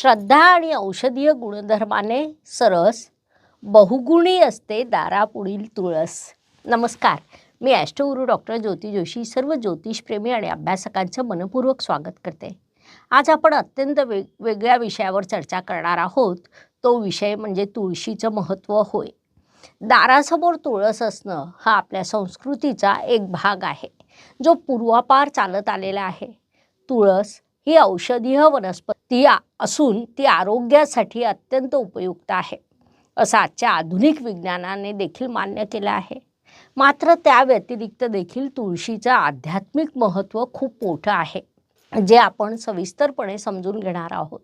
श्रद्धा आणि औषधीय गुणधर्माने सरस बहुगुणी असते दारापुढील तुळस. नमस्कार. मी ॲस्ट्रोगुरू डॉक्टर ज्योती जोशी सर्व ज्योतिषप्रेमी आणि अभ्यासकांचं मनपूर्वक स्वागत करते. आज आपण अत्यंत वेग वेगळ्या विषयावर चर्चा करणार आहोत. तो विषय म्हणजे तुळशीचं महत्त्व होय. दारासमोर तुळस असणं हा आपल्या संस्कृतीचा एक भाग आहे जो पूर्वापार चालत आलेला आहे. तुळस ही औषधीय वनस्पती ती असून ती आरोग्यासाठी अत्यंत उपयुक्त आहे. असं आजच्या आधुनिक विज्ञानाने देखील मान्य केलं आहे. मात्र त्या व्यतिरिक्त देखील तुळशीचं आध्यात्मिक महत्त्व खूप मोठं आहे जे आपण सविस्तरपणे समजून घेणार आहोत.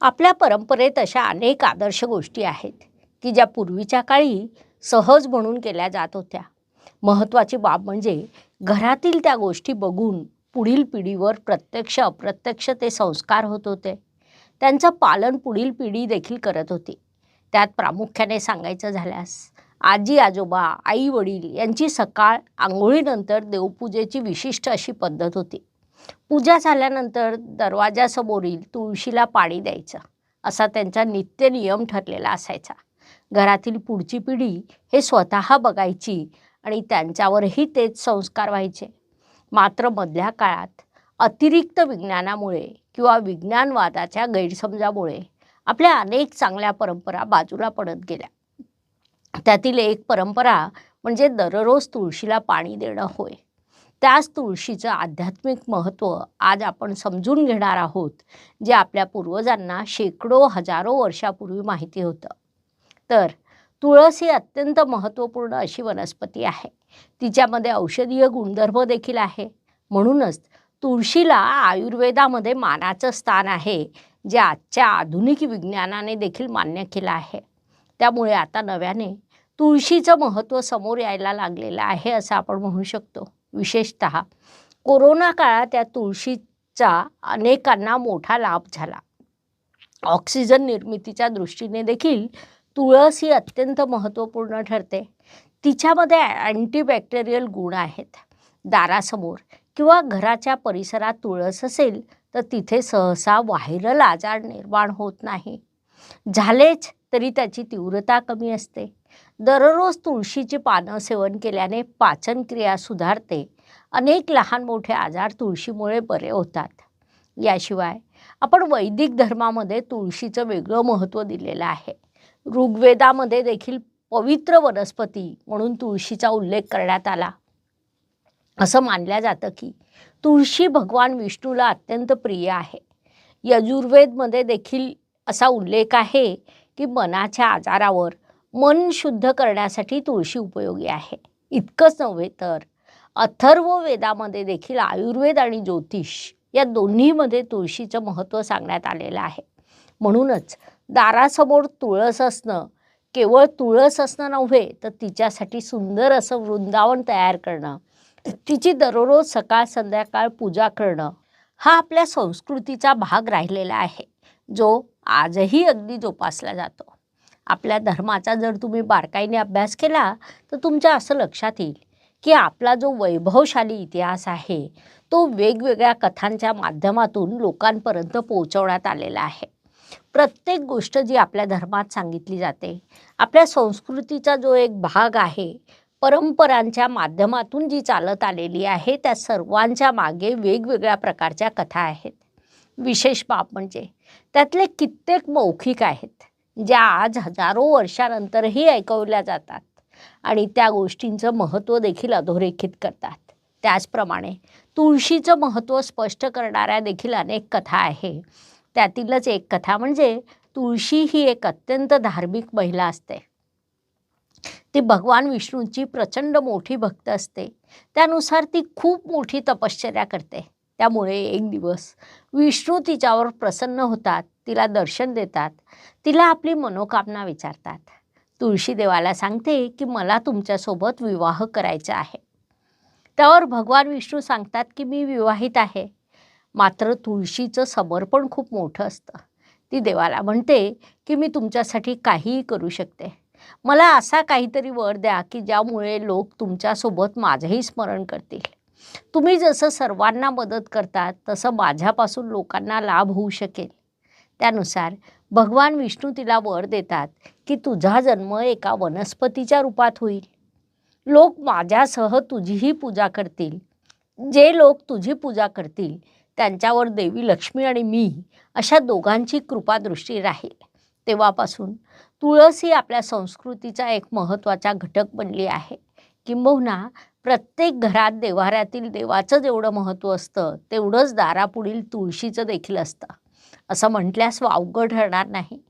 आपल्या परंपरेत अशा अनेक आदर्श गोष्टी आहेत की ज्या पूर्वीच्या काळी सहज म्हणून केल्या जात होत्या. महत्त्वाची बाब म्हणजे घरातील त्या गोष्टी बघून पुढील पिढीवर प्रत्यक्ष अप्रत्यक्ष ते संस्कार होत होते. त्यांचं पालन पुढील पिढी देखील करत होती. त्यात प्रामुख्याने सांगायचं झाल्यास आजी आजोबा आई वडील यांची सकाळ आंघोळीनंतर देवपूजेची विशिष्ट अशी पद्धत होती. पूजा झाल्यानंतर दरवाजासमोरील तुळशीला पाणी द्यायचं. असा त्यांचा नित्य नियम ठरलेला असायचा. घरातील पुढची पिढी हे स्वतः बघायची आणि त्यांच्यावरही तेच संस्कार व्हायचे. मात्र मधल्या काळात अतिरिक्त विज्ञानामुळे किंवा विज्ञानवादाच्या गैरसमजामुळे आपल्या अनेक चांगल्या परंपरा बाजूला पडत गेल्या. त्यातील एक परंपरा म्हणजे दररोज तुळशीला पाणी देणं होय. त्याच तुळशीचं आध्यात्मिक महत्त्व आज आपण समजून घेणार आहोत जे आपल्या पूर्वजांना शेकडो हजारो वर्षापूर्वी माहिती होतं. तर तुळस ही अत्यंत महत्त्वपूर्ण अशी वनस्पती आहे. तिच्यामध्ये औषधीय गुणधर्म देखील आहे. म्हणूनच तुळशीला आयुर्वेदामध्ये मानाचं स्थान आहे जे आजच्या आधुनिक विज्ञानाने देखील मान्य केलं आहे. त्यामुळे आता नव्याने तुळशीचं महत्त्व समोर यायला लागलेलं आहे असं आपण म्हणू शकतो. विशेषत कोरोना काळात या तुळशीचा अनेकांना मोठा लाभ झाला. ऑक्सिजन निर्मितीच्या दृष्टीने देखील तुळस ही अत्यंत महत्त्वपूर्ण ठरते. तिच्यामध्ये अँटीबॅक्टेरियल गुण आहेत. दारासमोर किंवा घराच्या परिसरात तुळस असेल तर तिथे सहसा व्हायरल आजार निर्माण होत नाही. झालेच तरी त्याची तीव्रता कमी असते. दररोज तुळशीची पानं सेवन केल्याने पाचनक्रिया सुधारते. अनेक लहान मोठे आजार तुळशीमुळे बरे होतात. याशिवाय आपण वैदिक धर्मामध्ये तुळशीचं वेगळं महत्त्व दिलेलं आहे. ऋग्वेदामध्ये देखील पवित्र वनस्पती म्हणून तुळशीचा उल्लेख करण्यात आला. असं मानलं जातं की तुळशी भगवान विष्णूला अत्यंत प्रिय आहे. यजुर्वेदमध्ये देखील असा उल्लेख आहे की मनाच्या आजारावर मन शुद्ध करण्यासाठी तुळशी उपयोगी आहे. इतकंच नव्हे तर अथर्व वेदामध्ये देखील आयुर्वेद आणि ज्योतिष या दोन्हीमध्ये तुळशीचं महत्त्व सांगण्यात आलेलं आहे. म्हणूनच दारासमोर तुळस असणं केवळ तुळस असणं नव्हे तर तिच्यासाठी सुंदर असं वृंदावन तयार करणं तिची दररोज सकाळ संध्याकाळ पूजा करणं हा आपल्या संस्कृतीचा भाग राहिलेला आहे जो आजही अगदी जोपासला जातो. आपल्या धर्माचा जर तुम्ही बारकाईने अभ्यास केला तर तुमच्या असं लक्षात येईल की आपला जो वैभवशाली इतिहास आहे तो वेगवेगळ्या कथांच्या माध्यमातून लोकांपर्यंत पोहोचवण्यात आलेला आहे. प्रत्येक गोष्ट जी आपल्या धर्मात सांगितली जाते आपल्या संस्कृतीचा जो एक भाग आहे परंपरांच्या माध्यमातून जी चालत आलेली आहे त्या सर्वांच्या मागे वेगवेगळ्या प्रकारच्या कथा आहेत. विशेष बाब म्हणजे त्यातले कित्येक मौखिक आहेत ज्या आज हजारो वर्षानंतरही ऐकवल्या जातात आणि त्या गोष्टींचं महत्त्व देखील अधोरेखित करतात. त्याचप्रमाणे तुळशीचं महत्त्व स्पष्ट करणाऱ्या देखील अनेक कथा आहे. त्यातीलच एक कथा म्हणजे तुळशी ही एक अत्यंत धार्मिक महिला असते. ती भगवान विष्णूंची प्रचंड मोठी भक्त असते. त्यानुसार ती खूप मोठी तपश्चर्या करते. त्यामुळे एक दिवस विष्णू तिच्यावर प्रसन्न होतात तिला दर्शन देतात तिला आपली मनोकामना विचारतात. तुळशी देवाला सांगते की मला तुमच्यासोबत विवाह करायचा आहे. त्यावर भगवान विष्णू सांगतात की मी विवाहित आहे. मात्र तुळशीचं समर्पण खूप मोठं असतं. ती देवाला म्हणते की मी तुमच्यासाठी काहीही करू शकते. मला असा काहीतरी वर द्या की ज्यामुळे लोक तुमच्यासोबत माझंही स्मरण करतील. तुम्ही जसं सर्वांना मदत करतात तसं माझ्यापासून लोकांना लाभ होऊ शकेल. त्यानुसार भगवान विष्णू तिला वर देतात की तुझा जन्म एका वनस्पतीच्या रूपात होईल. लोक माझ्यासह तुझीही पूजा करतील. जे लोक तुझी पूजा करतील त्यांच्यावर देवी लक्ष्मी आणि मी अशा दोघांची कृपादृष्टी राहील. तेव्हापासून तुळस ही आपल्या संस्कृतीचा एक महत्त्वाचा घटक बनली आहे. किंबहुना प्रत्येक घरात देवाऱ्यातील देवाचं जेवढं महत्त्व असतं तेवढंच दारापुढील तुळशीचं देखील असतं. असं म्हटल्यास वावगं ठरणार नाही.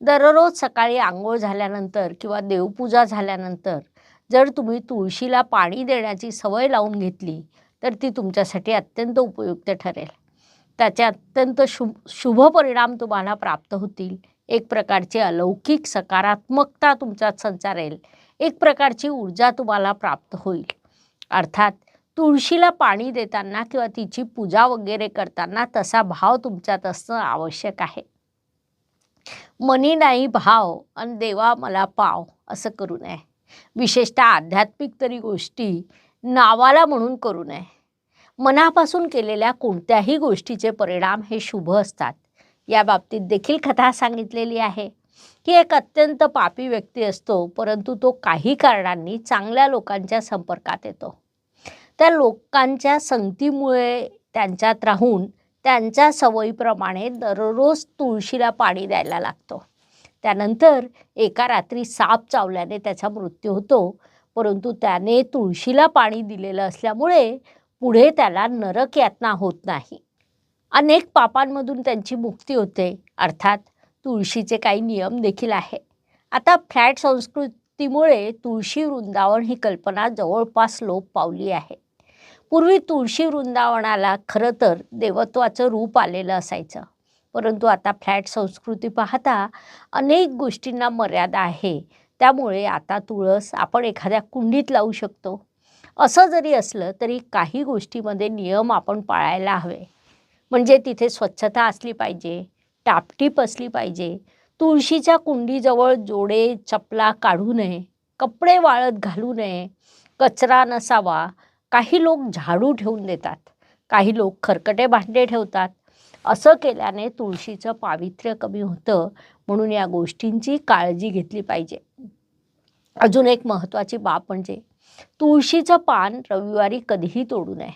दररोज सकाळी आंघोळ झाल्यानंतर किंवा देवपूजा झाल्यानंतर जर तुम्ही तुळशीला पाणी देण्याची सवय लावून घेतली तर ती तुमच्यासाठी अत्यंत उपयुक्त ठरेल. त्याचे अत्यंत शुभ शुभ परिणाम तुम्हाला प्राप्त होतील. एक प्रकारची अलौकिक सकारात्मकता तुमच्यात संचारेल. एक प्रकारची ऊर्जा तुम्हाला प्राप्त होईल. अर्थात तुळशीला पाणी देताना किंवा तिची पूजा वगैरे करताना तसा भाव तुमच्यात असणं आवश्यक आहे. मनी नाही भाव आणि देवा मला पाव असं करू नये. विशेषतः आध्यात्मिक तरी गोष्टी नावाला म्हणून करू नये. मनापासून केलेल्या कोणत्याही गोष्टीचे परिणाम हे शुभ असतात. या बाबतीत देखील कथा सांगितलेली आहे की एक अत्यंत पापी व्यक्ती असतो परंतु तो काही कारणांनी चांगल्या लोकांच्या संपर्कात येतो. त्या लोकांच्या संगतीमुळे त्यांच्यात राहून त्यांच्या सवयीप्रमाणे दररोज तुळशीला पाणी द्यायला लागतो. त्यानंतर एका रात्री साप चावल्याने त्याचा मृत्यू होतो. परंतु त्याने तुळशीला पाणी दिलेलं असल्यामुळे पुढे त्याला नरक यातना होत नाही. अनेक पापांमधून त्यांची मुक्ती होते. अर्थात तुळशीचे काही नियम देखील आहे. आता फ्लॅट संस्कृतीमुळे तुळशी वृंदावन ही कल्पना जवळपास लोप पावली आहे. पूर्वी तुळशी वृंदावनाला खरं तर देवत्वाचं रूप आलेलं असायचं. परंतु आता फ्लॅट संस्कृती पाहता अनेक गोष्टींना मर्यादा आहे. त्यामुळे आता तुळस आपण एखाद्या कुंडीत लावू शकतो. असं जरी असलं तरी काही गोष्टीमध्ये नियम आपण पाळायला हवे. म्हणजे तिथे स्वच्छता असली पाहिजे टापटीप असली पाहिजे तुळशीच्या कुंडीजवळ जोडे चपला काढू नये कपडे वाळत घालू नये कचरा नसावा काही लोक झाडू ठेवून देतात काही लोक खरकटे भांडे ठेवतात. असं केल्याने तुळशीचं पावित्र्य कमी होतं म्हणून या गोष्टींची काळजी घेतली पाहिजे. अजून एक महत्त्वाची बाब म्हणजे तुळशीचं पान रविवारी कधीही तोडू नये.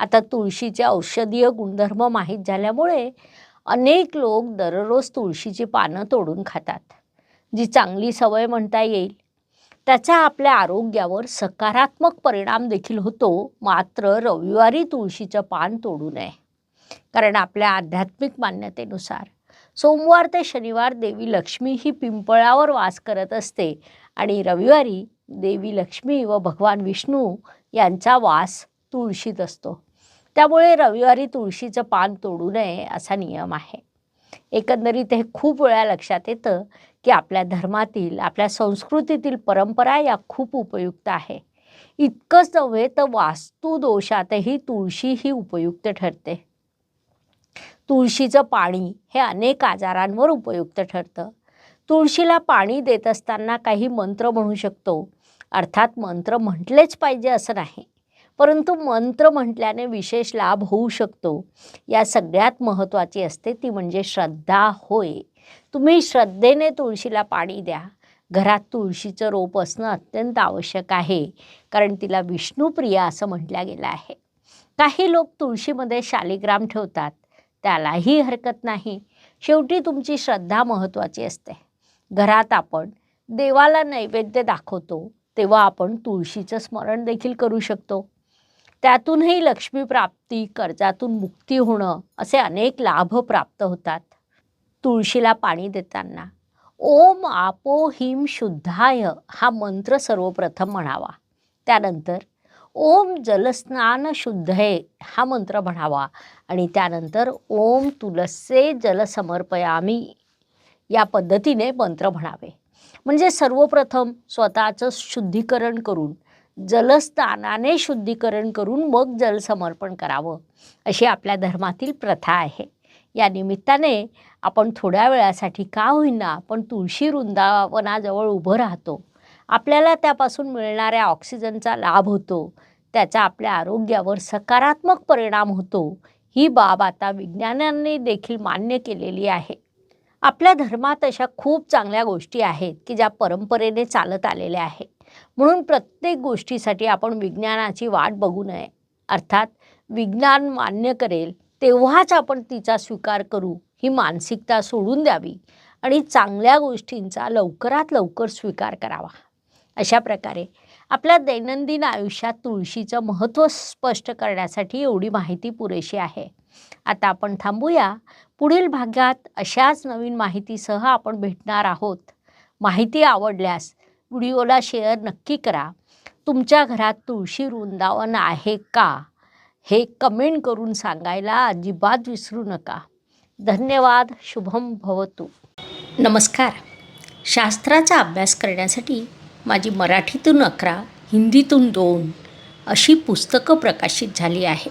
आता तुळशीचे औषधीय गुणधर्म माहीत झाल्यामुळे अनेक लोक दररोज तुळशीची पानं तोडून खातात जी चांगली सवय म्हणता येईल. त्याचा आपल्या आरोग्यावर सकारात्मक परिणाम देखील होतो मात्र रविवारी तुळशीचं पान तोडू नये. कारण आपल्या आध्यात्मिक मान्यतेनुसार सोमवार ते शनिवार देवी लक्ष्मी ही पिंपळावर वास करत असते आणि रविवारी देवी लक्ष्मी व भगवान विष्णू यांचा वास तुळशीत असतो. त्यामुळे रविवारी तुळशीचं पान तोडू नये असा नियम आहे. एकंदरीत हे खूप वेळा लक्षात येतं की आपल्या धर्मातील आपल्या संस्कृतीतील परंपरा या खूप उपयुक्त आहे. इतकंच नव्हे तर वास्तुदोषातही तुळशी ही उपयुक्त ठरते. तुळशीचं पाणी हे अनेक आजारांवर उपयुक्त ठरतं. तुळशीला पाणी देत असताना काही मंत्र म्हणू शकतो. अर्थात मंत्र म्हटलेच पाहिजे असं नाही. परंतु मंत्र म्हटल्याने विशेष लाभ होऊ शकतो. या सगळ्यात महत्त्वाची असते ती म्हणजे श्रद्धा होय. तुम्ही श्रद्धेने तुळशीला पाणी द्या. घरात तुळशीचं रोप असणं अत्यंत आवश्यक आहे. कारण तिला विष्णुप्रिया असं म्हटलं गेलं आहे. काही लोक तुळशीमध्ये शालिग्राम ठेवतात. त्यालाही हरकत नाही. शेवटी तुमची श्रद्धा महत्त्वाची असते. घरात आपण देवाला नैवेद्य दाखवतो तेव्हा आपण तुळशीचं स्मरण देखील करू शकतो. त्यातूनही लक्ष्मी प्राप्ती कर्जातून मुक्ती होणं असे अनेक लाभ प्राप्त होतात. तुळशीला पाणी देताना ओम आपो हिम शुद्धाय हा मंत्र सर्वप्रथम म्हणावा. त्यानंतर ओम जलस्नान शुद्धये हा मंत्र म्हणावा. आणि त्यानंतर ओम तुलसे जलसमर्पयामी या पद्धतीने मंत्र म्हणावे. म्हणजे सर्वप्रथम स्वतःचं शुद्धीकरण करून जलस्थानाने शुद्धीकरण करून मग जलसमर्पण करावं अशी आपल्या धर्मातील प्रथा आहे. या निमित्ताने आपण थोड्या वेळासाठी का होईना पण तुळशी वृंदावनाजवळ उभं राहतो. आपल्याला त्यापासून मिळणाऱ्या ऑक्सिजनचा लाभ होतो. त्याचा आपल्या आरोग्यावर सकारात्मक परिणाम होतो. ही बाब आता विज्ञानाने देखील मान्य केलेली आहे. आपल्या धर्मात अशा खूप चांगल्या गोष्टी आहेत की ज्या परंपरेने चालत आलेल्या आहेत. म्हणून प्रत्येक गोष्टीसाठी आपण विज्ञानाची वाट बघू नये. अर्थात विज्ञान मान्य करेल तेव्हाच आपण तिचा स्वीकार करू ही मानसिकता सोडून द्यावी आणि चांगल्या गोष्टींचा लवकरात लवकर स्वीकार करावा. अशा प्रकारे आपल्या दैनंदिन आयुष्यात तुळशीचं महत्त्व स्पष्ट करण्यासाठी एवढी माहिती पुरेशी आहे. आता आपण थांबूया. पुढील भागात अशाच नवीन माहितीसह आपण भेटणार आहोत. माहिती आवडल्यास व्हिडिओला शेअर नक्की करा. तुमच्या घरात तुळशी वृंदावन आहे का? हे कमेंट करून सांगायला अजिबात विसरू नका. धन्यवाद. शुभम भवतु. नमस्कार. शास्त्राचा अभ्यास करण्यासाठी माझी मराठीतून अकरा हिंदीतून दोन अशी पुस्तकं प्रकाशित झाली आहे